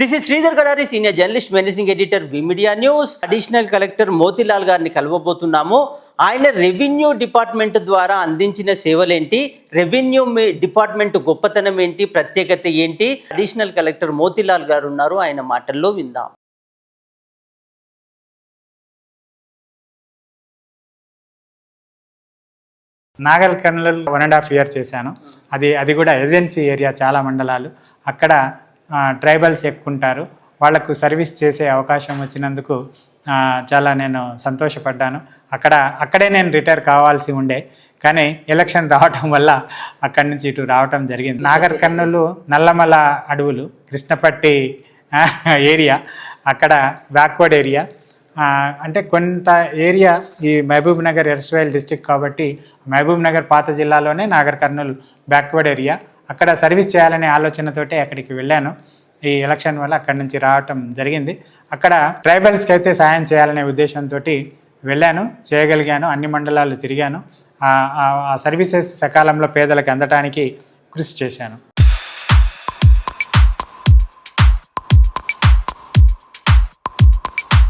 This is Sridhar Gadari senior journalist managing editor media news additional collector Motilal గారిని కలవబోతున్నాము. ఆయన revenue department ద్వారా అందించిన సేవలేంటి? రెవెన్యూ డిపార్ట్మెంట్ గొప్పతనం ఏంటి? ప్రత్యేకత ఏంటి? అడిషనల్ కలెక్టర్ మోతిలాల్ గారు ఉన్నారు. ఆయన మాటల్లో విందాం. Nagarkurnool one and half year చేశాను. అది అది కూడా ఏజెన్సీ ఏరియా చాలా మండలాలు. అక్కడ ట్రైబల్స్ ఎక్కుంటారు. వాళ్ళకు సర్వీస్ చేసే అవకాశం వచ్చినందుకు చాలా నేను సంతోషపడ్డాను. అక్కడ అక్కడే నేను రిటైర్ కావాల్సి ఉండే కానీ ఎలక్షన్ రావటం వల్ల అక్కడి నుంచి ఇటు రావటం జరిగింది. నాగర్ కర్నూలు నల్లమల అడవులు కృష్ణపట్టి ఏరియా అక్కడ బ్యాక్వర్డ్ ఏరియా. అంటే కొంత ఏరియా ఈ మహబూబ్ నగర్ ఎర్స్వైల్ డిస్టిక్ కాబట్టి మహబూబ్ నగర్ పాత జిల్లాలోనే నాగర్ కర్నూలు బ్యాక్వర్డ్ ఏరియా. అక్కడ సర్వీస్ చేయాలనే ఆలోచనతోటే అక్కడికి వెళ్ళాను. ఈ ఎలక్షన్ వల్ల అక్కడి నుంచి రావటం జరిగింది. అక్కడ ట్రైబల్స్కి అయితే సాయం చేయాలనే ఉద్దేశంతో వెళ్ళాను చేయగలిగాను అన్ని మండలాలు తిరిగాను. ఆ- ఆ సర్వీసెస్ సకాలంలో పేదలకు అందటానికి కృషి చేశాను.